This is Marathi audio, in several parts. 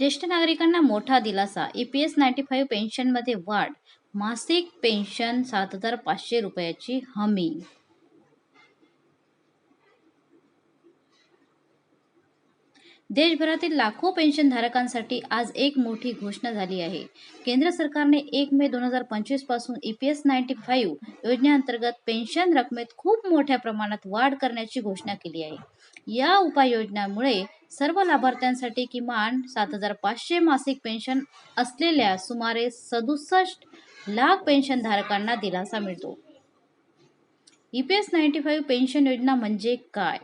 ज्येष्ठ नागरिकांना मोठा दिलासा. E P S ninety five पेन्शनमध्ये वाढ. मासिक पेन्शन सात हजार पाचशे रुपयाची हमी. देशभरातील लाखो पेन्शनधारकांसाठी आज एक मोठी घोषणा झाली आहे. केंद्र सरकारने एक मे दोन हजार पंचवीसपासून पी एस नाईन्टी फाईव्ह योजनेअंतर्गत पेन्शन रकमेत खूप मोठ्या प्रमाणात वाढ करण्याची घोषणा केली आहे. या उपाययोजनामुळे सर्व लाभार्थ्यांसाठी किमान सात हजार पाचशे मासिक पेन्शन असलेल्या सुमारे सदुसष्ट लाख पेन्शनधारकांना दिलासा मिळतो. ईपीएस नाईन्टी फाईव्ह पेन्शन योजना म्हणजे काय?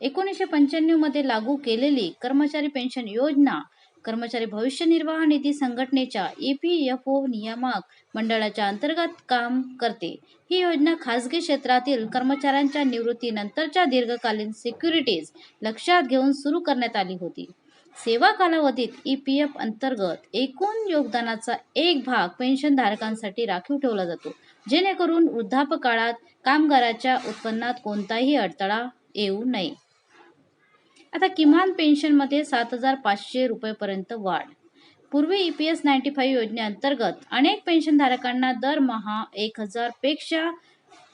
एकोणीसशे पंच्याण्णवमध्ये लागू केलेली कर्मचारी पेन्शन योजना कर्मचारी भविष्य निर्वाह निधी संघटनेच्या ई पी एफ ओ नियामक मंडळाच्या अंतर्गत काम करते. ही योजना खासगी क्षेत्रातील कर्मचाऱ्यांच्या निवृत्तीनंतरच्या दीर्घकालीन सिक्युरिटीज लक्षात घेऊन सुरू करण्यात आली होती. सेवा कालावधीत ई पी एफ अंतर्गत एकूण योगदानाचा एक भाग पेन्शनधारकांसाठी राखीव ठेवला जातो जेणेकरून वृद्धापकाळात कामगाराच्या उत्पन्नात कोणताही अडथळा येऊ नये. आता किमान पेन्शनमध्ये सात हजार पाचशे रुपयेपर्यंत वाढ. पूर्वी E P S ninety five योजनेअंतर्गत अनेक पेन्शनधारकांना दरमहा एक हजारपेक्षा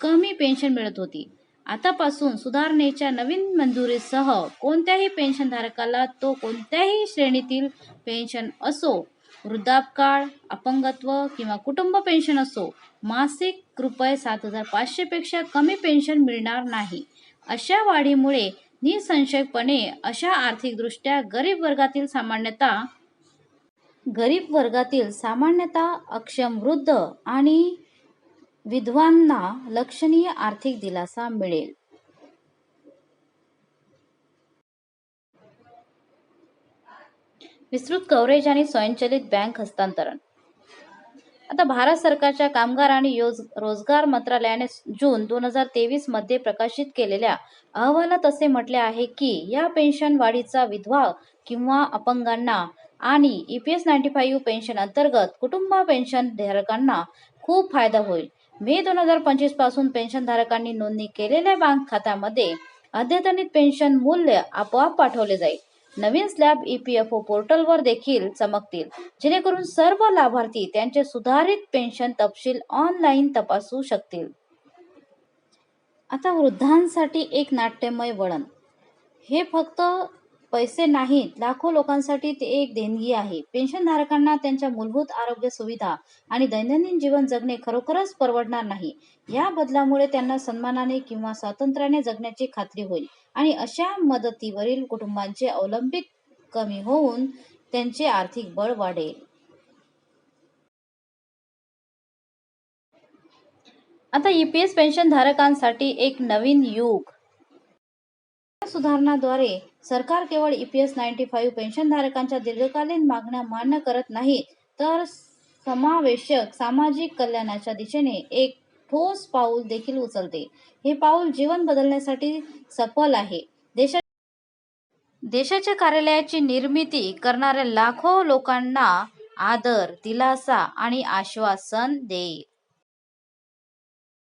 कमी पेन्शन मिळत होती. आतापासून सुधारणेच्या नवीन मंजुरीसह कोणत्याही पेन्शनधारकाला तो कोणत्याही श्रेणीतील पेन्शन असो वृद्धापकाळ अपंगत्व किंवा कुटुंब पेन्शन असो मासिक रुपये सात हजार पाचशेपेक्षा कमी पेन्शन मिळणार नाही. अशा वाढीमुळे निसंशयपणे अशा आर्थिकदृष्ट्या गरीब वर्गातील सामान्यता गरीब वर्गातील सामान्यतः अक्षम वृद्ध आणि विधवांना लक्षणीय आर्थिक दिलासा मिळेल. विस्तृत कव्हरेज आणि स्वयंचलित बँक हस्तांतरण. आता भारत सरकारच्या कामगार आणि योज रोजगार मंत्रालयाने जून दोन हजार तेवीसमध्ये प्रकाशित केलेल्या अहवालात असे म्हटले आहे की या पेन्शन वाढीचा विधवा किंवा अपंगांना आणि E E P S ninety five pension अंतर्गत कुटुंब पेन्शन धारकांना खूप फायदा होईल. मे दोन हजार पंचवीसपासून पेन्शनधारकांनी नोंदणी केलेल्या बँक खात्यामध्ये अद्यतनित पेन्शन मूल्य आपोआप पाठवले जाईल. नवीन स्लॅब ईपीएफओ पोर्टलवर देखील चमकतील. जेणेकरून सर्व लाभार्थी त्यांचे सुधारित पेन्शन तपशील ऑनलाईन तपासू शकतील. आता वृद्धांसाठी एक नाट्यमय वळण. हे फक्त पैसे नाहीत. लाखो लोकांसाठी ते एक देणगी आहे. पेन्शनधारकांना त्यांच्या मूलभूत आरोग्य सुविधा आणि दैनंदिन जीवन जगणे खरोखरच परवडणार नाही. या बदलामुळे त्यांना सन्मानाने किंवा स्वातंत्र्याने जगण्याची खात्री होईल आणि अशा मदतीवरील कुटुंबांचे अवलंबित कमी होऊन त्यांचे आर्थिक बळ वाढेल. आता E ईपीएस पेन्शन धारकांसाठी एक नवीन युग. सुधारणाद्वारे सरकार केवळ ईपीएस नाईन्टी फाईव्ह पेन्शनधारकांच्या दीर्घकालीन मागण्या मान्य करत नाही तर समावेशक सामाजिक कल्याणाच्या दिशेने एक ठोस पाऊल देखील उचलते. हे पाऊल जीवन बदलण्यासाठी सफल आहे. देशा देशाच्या कार्यालयाची निर्मिती करणाऱ्या लाखो लोकांना आदर दिलासा आणि आश्वासन देईल